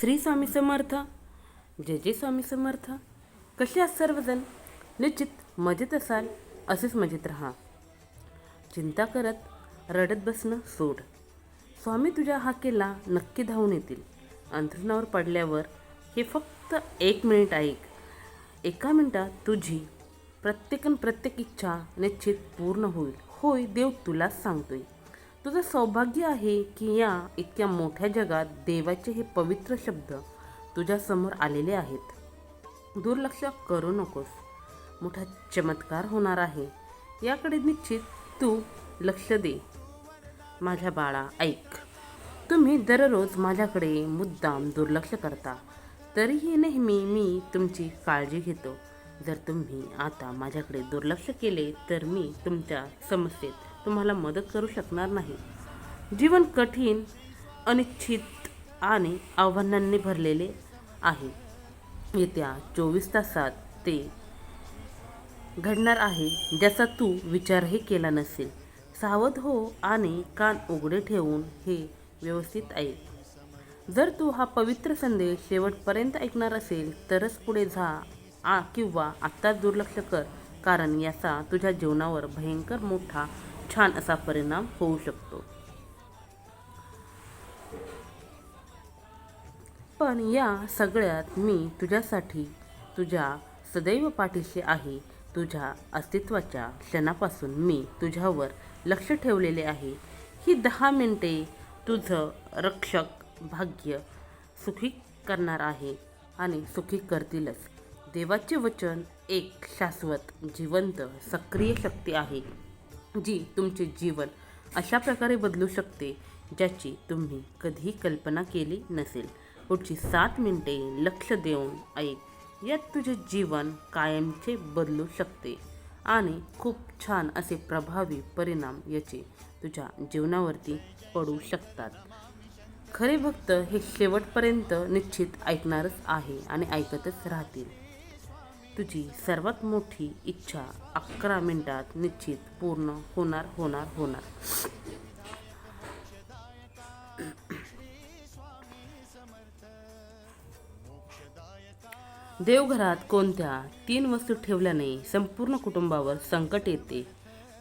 श्री स्वामी समर्थ. जय जय स्वामी समर्थ. कसे आहात सर्वजण? निश्चित मजेत असाल असेच मजेत राहा. चिंता करत रडत बसणं सोड. स्वामी तुझ्या हाकेला नक्की धावून येतील. अंथरुणावर पडल्यावर हे फक्त एक मिनिट ऐक. एका मिनिटात तुझी प्रत्येकन प्रत्येक इच्छा निश्चित पूर्ण होईल. होय देव तुलाच सांगतोय. तुझं सौभाग्य आहे की या इतक्या मोठ्या जगात देवाचे हे पवित्र शब्द तुझ्यासमोर आलेले आहेत. दुर्लक्ष करू नकोस. मोठा चमत्कार होणार आहे. याकडे निश्चित तू लक्ष दे. माझ्या बाळा ऐक. तुम्ही दररोज माझ्याकडे मुद्दाम दुर्लक्ष करता. तरीही नेहमी मी तुमची काळजी घेतो. जर तुम्ही आता माझ्याकडे दुर्लक्ष केले तर मी तुमच्या समस्येत तुम्हाला मदत करू शकणार नाही. जीवन कठीण अनिश्चित आणि आव्हानांनी भरलेले आहे. येत्या चोवीस तासात ते घडणार आहे ज्याचा तू विचारही केला नसेल. सावध हो आणि कान उघडे ठेवून हे व्यवस्थित ऐक. जर तू हा पवित्र संदेश शेवटपर्यंत ऐकणार असेल तरच पुढे जा आ किंवा आत्ताच दुर्लक्ष कर कारण याचा तुझ्या जीवनावर भयंकर मोठा छान असा परिणाम होऊ शकतो. पण या सगळ्यात मी तुझ्यासाठी तुझ्या सदैव पाठीशी आहे. तुझ्या अस्तित्वाच्या क्षणापासून मी तुझ्यावर लक्ष ठेवलेले आहे. ही दहा मिनटे तुझं रक्षक भाग्य सुखी करणार आहे आणि सुखी करतीलच. देवाचे वचन एक शाश्वत जिवंत सक्रिय शक्ती आहे. जी तुमचे जीवन अशा प्रकारे बदलू शकते ज्याची तुम्ही कधीही कल्पना केली नसेल. पुढची सात मिनिटे लक्ष देऊन ऐक यात तुझे जीवन कायमचे बदलू शकते आणि खूप छान असे प्रभावी परिणाम याचे तुझ्या जीवनावरती पडू शकतात. खरे भक्त हे शेवटपर्यंत निश्चित ऐकणारच आहे आणि ऐकतच राहतील. तुझी सर्वात मोठी इच्छा अकरा मिनिटात निश्चित पूर्ण होणार होणार होणार. देवघरात कोणत्या तीन वस्तू ठेवल्याने संपूर्ण कुटुंबावर संकट येते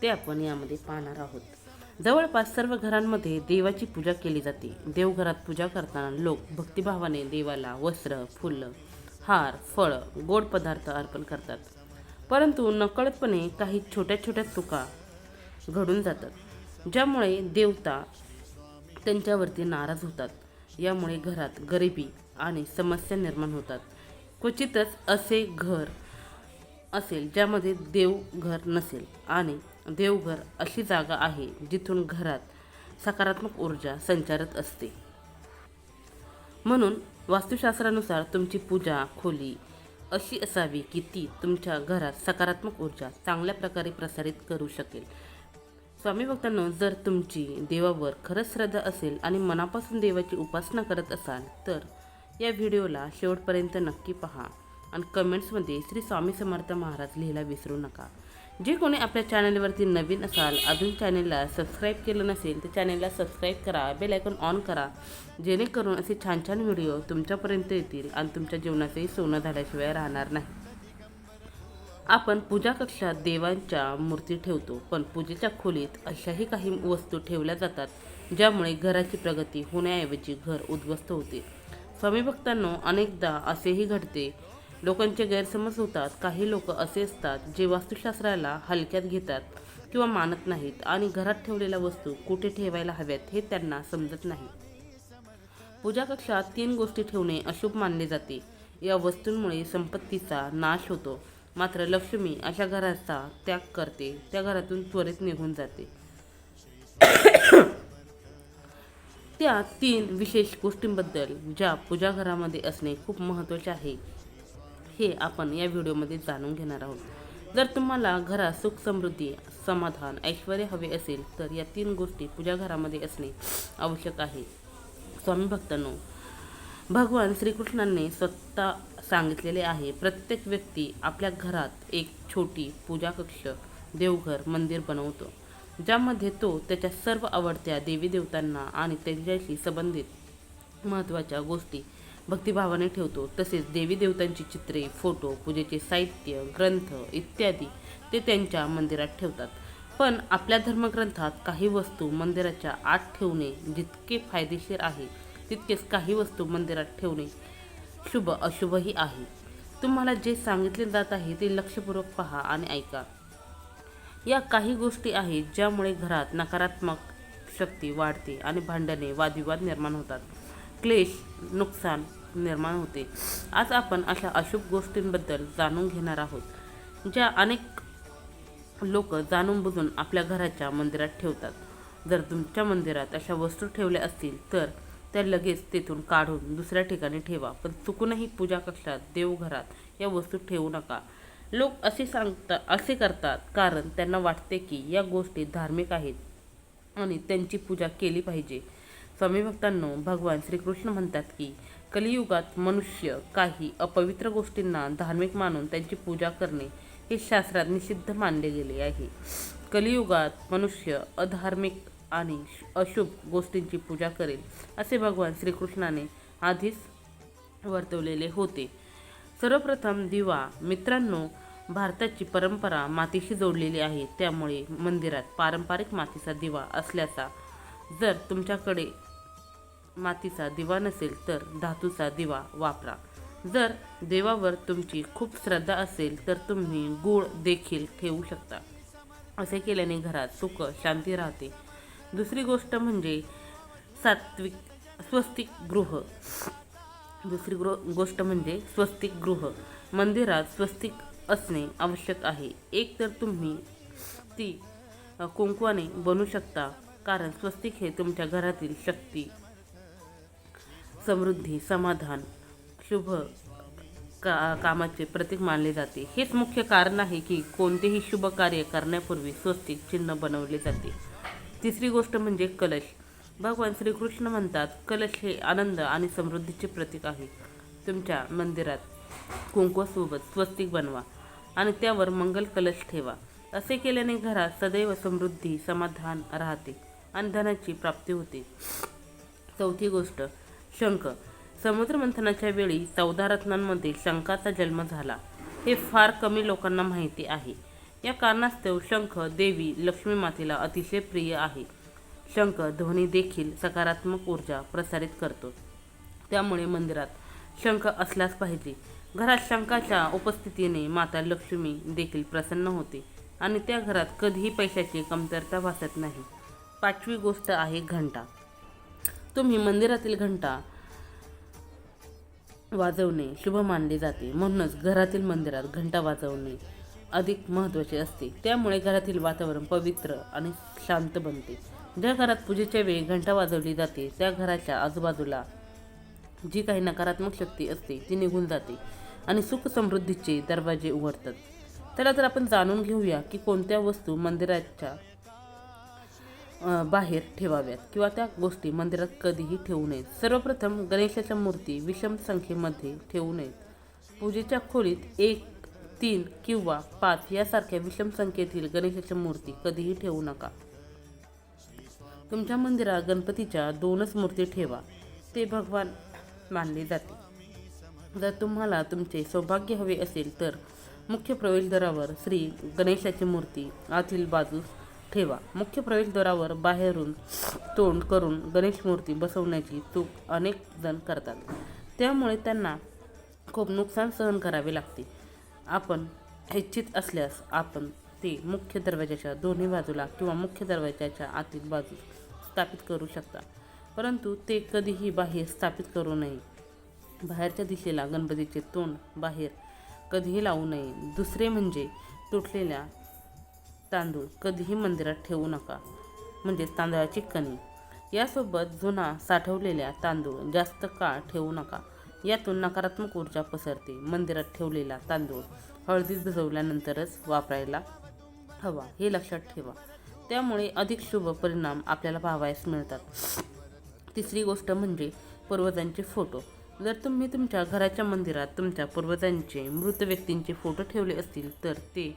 ते आपण यामध्ये पाहणार आहोत. जवळपास सर्व घरांमध्ये देवाची पूजा केली जाते. देवघरात पूजा करताना लोक भक्तिभावाने देवाला वस्त्र फुलं हार फळं गोड पदार्थ अर्पण करतात. परंतु नकळतपणे काही छोट्या छोट्या चुका घडून जातात ज्यामुळे देवता त्यांच्यावरती नाराज होतात. यामुळे घरात गरिबी आणि समस्या निर्माण होतात. क्वचितच असे घर असेल ज्यामध्ये देवघर नसेल आणि देवघर अशी जागा आहे जिथून घरात सकारात्मक ऊर्जा संचारत असते. म्हणून वास्तुशास्त्रानुसार तुमची पूजा खोली अशी असावी की ती तुमच्या घरात सकारात्मक ऊर्जा चांगल्या प्रकारे प्रसारित करू शकेल. स्वामी भक्तांनो जर तुमची देवावर खरंच श्रद्धा असेल आणि मनापासून देवाची उपासना करत असाल तर या व्हिडिओला शेवटपर्यंत नक्की पहा आणि कमेंट्समध्ये श्री स्वामी समर्थ महाराज लिहायला विसरू नका. जे कोणी आपल्या चॅनलवरती नवीन असाल अजून चॅनलला सबस्क्राईब केलं नसेल तर चॅनलला सबस्क्राईब करा बेल आयकॉन ऑन करा. जेणेकरून असे छान छान व्हिडिओ तुमच्यापर्यंत येतील आणि तुमच्या जीवनाचंही सोनं झाल्याशिवाय राहणार नाही. आपण पूजा कक्षात देवांच्या मूर्ती ठेवतो पण पूजेच्या खोलीत अशाही काही वस्तू ठेवल्या जातात ज्यामुळे घराची प्रगती होण्याऐवजी घर उद्ध्वस्त होते. स्वामी भक्तांनो अनेकदा असेही घडते लोकांचे गैरसमज होतात. काही लोक असे असतात जे वास्तुशास्त्राला हलक्यात घेतात किंवा मानत नाहीत आणि घरात ठेवलेल्या वस्तू कुठे ठेवायला हव्यात हे त्यांना समजत नाही. पूजा कक्षात तीन गोष्टी ठेवणे अशुभ मानले जाते. या वस्तूंमुळे संपत्तीचा नाश होतो. मात्र लक्ष्मी अशा घराचा त्याग करते. त्या घरातून त्वरित निघून जाते. त्या तीन विशेष गोष्टींबद्दल ज्या पूजा घरामध्ये असणे खूप महत्त्वाचे आहे. हे आपण या व्हिडिओमध्ये जाणून घेणार आहोत. जर तुम्हाला घरात सुख समृद्धी समाधान ऐश्वर हवे असेल तर या तीन गोष्टी पूजा घरामध्ये असणे आवश्यक आहे. स्वामी भक्तांनो भगवान श्रीकृष्णांनी स्वतः सांगितलेले आहे प्रत्येक व्यक्ती आपल्या घरात एक छोटी पूजा कक्ष देवघर मंदिर बनवतो. ज्यामध्ये तो त्याच्या सर्व आवडत्या देवी देवतांना आणि त्यांच्याशी संबंधित महत्त्वाच्या गोष्टी भक्तिभावाने ठेवतो. तसेच देवी देवतांची चित्रे फोटो पूजेचे साहित्य ग्रंथ इत्यादी ते त्यांच्या मंदिरात ठेवतात. पण आपल्या धर्मग्रंथात काही वस्तू मंदिराच्या आत ठेवणे जितके फायदेशीर आहे तितकेच काही वस्तू मंदिरात ठेवणे शुभ अशुभही आहे. तुम्हाला जे सांगितले जात आहे ते लक्षपूर्वक पहा आणि ऐका. या काही गोष्टी आहेत ज्यामुळे घरात नकारात्मक शक्ती वाढते आणि भांडणे वादविवाद निर्माण होतात. क्लेश नुकसान निर्माण होते. आज आपण अशा अशुभ गोष्टींबद्दल जाणून घेणार आहोत ज्या अनेक लोक जाणून बुजून आपल्या घराच्या मंदिरात ठेवतात. जर तुमच्या मंदिरात अशा वस्तू ठेवल्या असतील तर त्या लगेच तेथून काढून दुसऱ्या ठिकाणी ठेवा. पण चुकूनही पूजा कक्षात देवघरात या वस्तू ठेवू नका. लोक असे सांगतात असे करतात कारण त्यांना वाटते की या गोष्टी धार्मिक आहेत आणि त्यांची पूजा केली पाहिजे. स्वामी भक्तांनो भगवान श्रीकृष्ण म्हणतात की कलियुगात मनुष्य काही अपवित्र गोष्टींना धार्मिक मानून त्यांची पूजा करणे हे शास्त्रात निषिद्ध मानले गेले आहे. कलियुगात मनुष्य अधार्मिक आणि अशुभ गोष्टींची पूजा करेल असे भगवान श्रीकृष्णाने आधीच वर्तवलेले होते. सर्वप्रथम दिवा मित्रांनो भारताची परंपरा मातीशी जोडलेली आहे. त्यामुळे मंदिरात पारंपरिक मातीचा दिवा असल्याचा जर तुमच्याकडे मातीचा दिवा नसेल तर धातूचा दिवा वापरा. जर देवावर तुमची खूप श्रद्धा असेल तर तुम्ही गूळ देखील ठेवू शकता. असे केल्याने घरात सुख शांती राहते. दुसरी गोष्ट म्हणजे सात्विक स्वस्तिक गृह. दुसरी गृ गोष्ट म्हणजे स्वस्तिक गृह. मंदिरात स्वस्तिक असणे आवश्यक आहे. एक तर तुम्ही ती कुंकवाने बनवू शकता कारण स्वस्तिक हे तुमच्या घरातील शक्ती समृद्धी समाधान शुभ का कामाचे प्रतीक मानले जाते. हेच मुख्य कारण आहे की कोणतेही शुभ कार्य करण्यापूर्वी स्वस्तिक चिन्ह बनवले जाते. तिसरी गोष्ट म्हणजे कलश. भगवान श्रीकृष्ण म्हणतात कलश हे आनंद आणि समृद्धीचे प्रतीक आहे. तुमच्या मंदिरात कुंकवासोबत स्वस्तिक बनवा आणि त्यावर मंगल कलश ठेवा. असे केल्याने घरात सदैव समृद्धी समाधान राहते आणि धनाची प्राप्ती होते. चौथी गोष्ट शंख. समुद्रमंथनाच्या वेळी चौदा रत्नांमध्ये शंखाचा जन्म झाला. हे फार कमी लोकांना माहिती आहे. या कारणास्तव शंख देवी लक्ष्मी मातेला अतिशय प्रिय आहे. शंख ध्वनी देखील सकारात्मक ऊर्जा प्रसारित करतो. त्यामुळे मंदिरात शंख असलाच पाहिजे. घरात शंखाच्या उपस्थितीने माता लक्ष्मी देखील प्रसन्न होते आणि त्या घरात कधीही पैशाची कमतरता भासत नाही. पाचवी गोष्ट आहे घंटा. तुम्ही मंदिरातील घंटा वाजवणे शुभ मानले जाते. म्हणूनच घरातील मंदिरात घंटा वाजवणे अधिक महत्त्वाचे असते. त्यामुळे घरातील वातावरण पवित्र आणि शांत बनते. ज्या घरात पूजेच्या वेळी घंटा वाजवली जाते त्या घराच्या आजूबाजूला जी काही नकारात्मक शक्ती असते ती निघून जाते आणि सुख समृद्धीचे दरवाजे उघडतात. त्याला तर आपण जाणून घेऊया की कोणत्या वस्तू मंदिराच्या बाहेर ठेवाव्यात किंवा त्या गोष्टी मंदिरात कधीही ठेवू नयेत. सर्वप्रथम गणेशाच्या मूर्ती विषम संख्येमध्ये ठेवू नयेत. पूजेच्या खोलीत एक तीन किंवा पाच यासारख्या विषम संख्येतील गणेशाच्या मूर्ती कधीही ठेवू नका. तुमच्या मंदिरात गणपतीच्या दोनच मूर्ती ठेवा. ते भगवान मानले जाते. जर तुम्हाला तुमचे सौभाग्य हवे असेल तर मुख्य प्रवेशद्वारावर श्री गणेशाची मूर्ती आतील बाजूस ठेवा. मुख्य प्रवेशद्वारावर बाहेरून तोंड करून गणेश मूर्ती बसवण्याची चूक अनेक जण करतात. त्यामुळे त्यांना खूप नुकसान सहन करावे लागते. आपण इच्छित असल्यास आपण ते मुख्य दरवाजाच्या दोन्ही बाजूला किंवा मुख्य दरवाजाच्या आतील बाजूस स्थापित करू शकता. परंतु ते कधीही बाहेर स्थापित करू नये. बाहेरच्या दिशेला गणपतीचे तोंड बाहेर कधीही लावू नये. दुसरे म्हणजे तुटलेल्या तांदूळ कधीही मंदिरात ठेवू नका म्हणजेच तांदळाची कणी. यासोबत जुना साठवलेल्या तांदूळ जास्त काळ ठेवू नका यातून नकारात्मक ऊर्जा पसरते. मंदिरात ठेवलेला तांदूळ हळदीत भिजवल्यानंतरच वापरायला हवा हे लक्षात ठेवा. त्यामुळे अधिक शुभ परिणाम आपल्याला पाहावयास मिळतात. तिसरी गोष्ट म्हणजे पूर्वजांचे फोटो. जर तुम्ही तुमच्या घराच्या मंदिरात तुमच्या पूर्वजांचे मृत व्यक्तींचे फोटो ठेवले असतील तर ते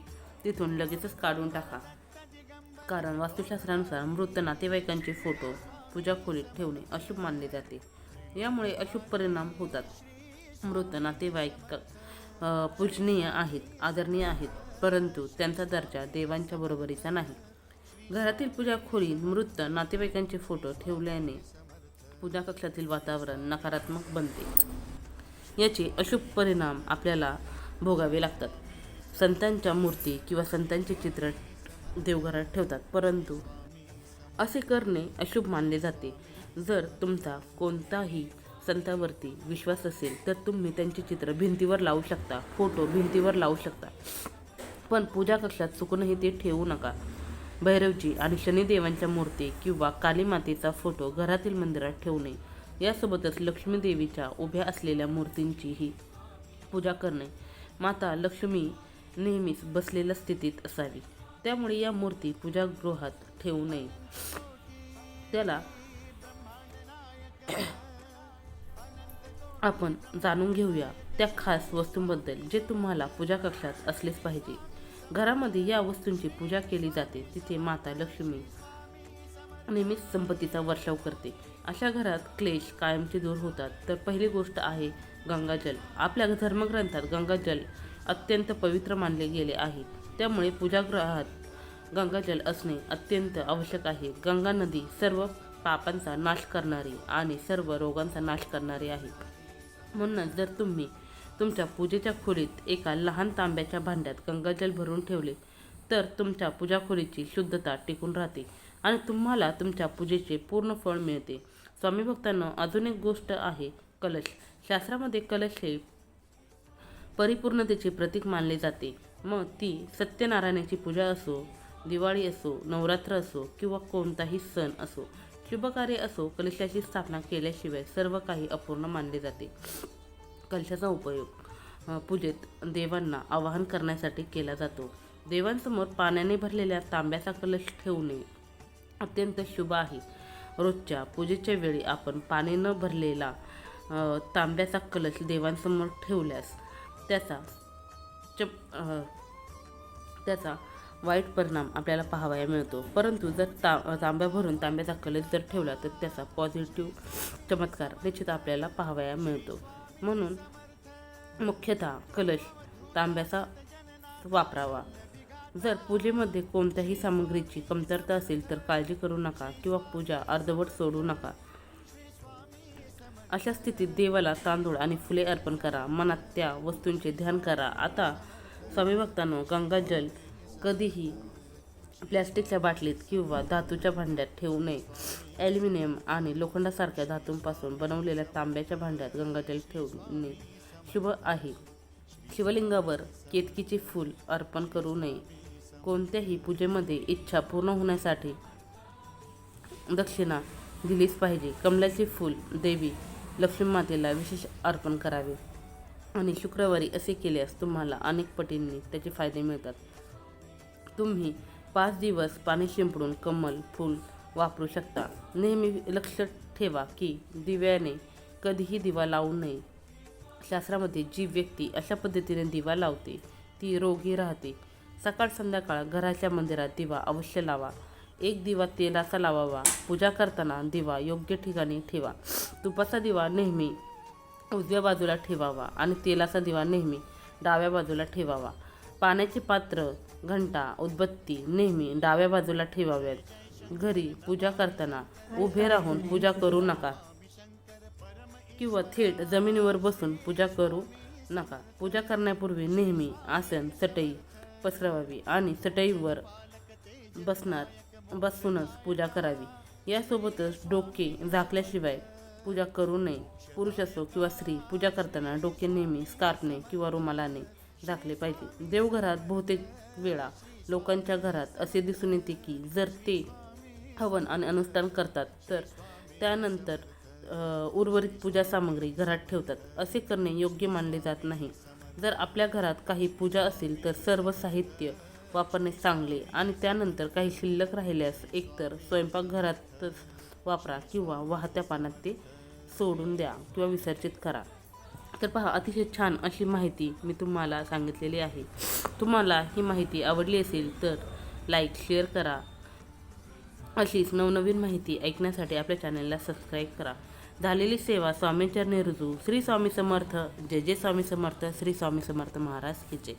तिथून लगेचच काढून टाका. कारण वास्तुशास्त्रानुसार मृत नातेवाईकांचे फोटो पूजा खोलीत ठेवणे अशुभ मानले जाते. यामुळे अशुभ परिणाम होतात. मृत नातेवाईक पूजनीय आहेत आदरणीय आहेत परंतु त्यांचा दर्जा देवांच्या बरोबरीचा नाही. घरातील पूजा खोलीत मृत नातेवाईकांचे फोटो ठेवल्याने पूजा कक्षातील वातावरण नकारात्मक बनते. याचे अशुभ परिणाम आपल्याला भोगावे लागतात. संतांच्या मूर्ती किंवा संतांचे चित्र देवघरात ठेवतात. परंतु असे करणे अशुभ मानले जाते. जर तुमचा कोणताही संतांवरती विश्वास असेल तर तुम्ही त्यांचे चित्र भिंतीवर लावू शकता फोटो भिंतीवर लावू शकता. पण पूजा कक्षात चुकूनही ते ठेवू नका. भैरवजी आणि शनिदेवांच्या मूर्ती किंवा काली मातेचा फोटो घरातील मंदिरात ठेवू नये. यासोबतच लक्ष्मीदेवीच्या उभ्या असलेल्या मूर्तींचीही पूजा करणे. माता लक्ष्मी नेहमीच बसलेल्या स्थितीत असावी. त्यामुळे या मूर्ती पूजागृहात ठेवू नये. त्याला आपण जाणून घेऊया त्या खास वस्तूंबद्दल जे तुम्हाला पूजा कक्षात असलेच पाहिजे. घरामध्ये या वस्तूंची पूजा केली जाते तिथे माता लक्ष्मी नेहमीच संपत्तीचा वर्षाव करते. अशा घरात क्लेश कायमचे दूर होतात. तर पहिली गोष्ट आहे गंगाजल. आपल्या धर्मग्रंथात गंगाजल अत्यंत पवित्र मानले गेले आहे. त्यामुळे पूजागृहात गंगाजल असणे अत्यंत आवश्यक आहे. गंगा नदी सर्व पापांचा नाश करणारी आणि सर्व रोगांचा नाश करणारी आहे. म्हणूनच जर तुम्ही तुमच्या पूजेच्या खोलीत एका लहान तांब्याच्या भांड्यात गंगाजल भरून ठेवले तर तुमच्या पूजा खोलीची शुद्धता टिकून राहते आणि तुम्हाला तुमच्या पूजेचे पूर्ण फळ मिळते. स्वामी भक्तांना अजून एक गोष्ट आहे कलश. शास्त्रामध्ये कलश हे परिपूर्णतेचे प्रतीक मानले जाते. मग ती सत्यनारायणाची पूजा असो दिवाळी असो नवरात्र असो किंवा कोणताही सण असो शुभकार्य असो कलशाची स्थापना केल्याशिवाय सर्व काही अपूर्ण मानले जाते. कलशाचा उपयोग पूजेत देवांना आवाहन करण्यासाठी केला जातो. देवांसमोर पाण्याने भरलेल्या तांब्याचा कलश ठेवणे अत्यंत शुभ आहे. रोजच्या पूजेच्या वेळी आपण पाणी न भरलेला तांब्याचा कलश देवांसमोर ठेवल्यास त्याचा चप त्याचा वाईट परिणाम आपल्याला पाहावया मिळतो. परंतु जर ता तांब्या भरून तांब्याचा कलश जर ठेवला तर त्याचा पॉझिटिव्ह चमत्कार निश्चित आपल्याला पाहावया मिळतो. म्हणून मुख्यतः कलश तांब्याचा वापरावा. जर पूजेमध्ये कोणत्याही सामग्रीची कमतरता असेल तर काळजी करू नका किंवा पूजा अर्धवट सोडू नका. अशा स्थितीत देवाला तांदूळ आणि फुले अर्पण करा. मनात त्या वस्तूंचे ध्यान करा. आता स्वामी भक्तांनो गंगाजल कधीही प्लॅस्टिकच्या बाटलीत किंवा धातूच्या भांड्यात ठेवू नये. ॲल्युमिनियम आणि लोखंडासारख्या धातूंपासून बनवलेल्या तांब्याच्या भांड्यात गंगाजल ठेवणे शुभ आहे. शिवलिंगावर केतकीचे फूल अर्पण करू नये. कोणत्याही पूजेमध्ये इच्छा पूर्ण होण्यासाठी दक्षिणा दिलीच पाहिजे. कमलाचे फूल देवी लक्ष्मी मातेला विशेष अर्पण करावे. आणि शुक्रवारी असे केल्यास तुम्हाला अनेक पटींनी त्याचे फायदे मिळतात. तुम्ही पाच दिवस पाणी शिंपडून कमल फूल वापरू शकता. नेहमी लक्ष ठेवा की दिव्याने कधीही दिवा लावू नये. शास्त्रामध्ये जी व्यक्ती अशा पद्धतीने दिवा लावते ती रोगी राहते. सकाळ संध्याकाळ घराच्या मंदिरात दिवा अवश्य लावा. एक दिवा तेलाचा लावावा. पूजा करताना दिवा योग्य ठिकाणी ठेवा. तुपाचा दिवा नेहमी उजव्या बाजूला ठेवावा आणि तेलाचा दिवा नेहमी डाव्या बाजूला ठेवावा. पाण्याचे पात्र घंटा उदबत्ती नेहमी डाव्या बाजूला ठेवाव्यात. घरी पूजा करताना उभे राहून पूजा करू नका. किंवा थेट जमिनीवर बसून पूजा करू नका. पूजा करण्यापूर्वी नेहमी आसन चटई पसरवावी आणि चटईवर बसणार बसूनच पूजा करावी. यासोबतच डोके झाकल्याशिवाय पूजा करू नये. पुरुष असो किंवा स्त्री पूजा करताना डोके नेहमी स्कार्फने किंवा रुमालाने झाकले पाहिजे. देवघरात बहुतेक वेळा लोकांच्या घरात असे दिसून येते की जर ते हवन आणि अनुष्ठान करतात तर त्यानंतर उर्वरित पूजा सामग्री घरात ठेवतात. असे करणे योग्य मानले जात नाही. जर आपल्या घरात काही पूजा असेल तर सर्व साहित्य वापरणे चांगले आणि त्यानंतर काही शिल्लक राहिल्यास एकतर स्वयंपाकघरातच वापरा किंवा वाहत्या पाण्यात ते सोडून द्या किंवा विसर्जित करा. तर पहा अतिशय छान अशी माहिती मी तुम्हाला सांगितलेली आहे. तुम्हाला ही माहिती आवडली असेल तर लाईक शेअर करा. अशीच नवनवीन माहिती ऐकण्यासाठी आपल्या चॅनलला सबस्क्राईब करा. झालेली सेवा स्वामींच्या रुजू. श्री स्वामी समर्थ. जय जय स्वामी समर्थ. श्री स्वामी समर्थ महाराज की जय.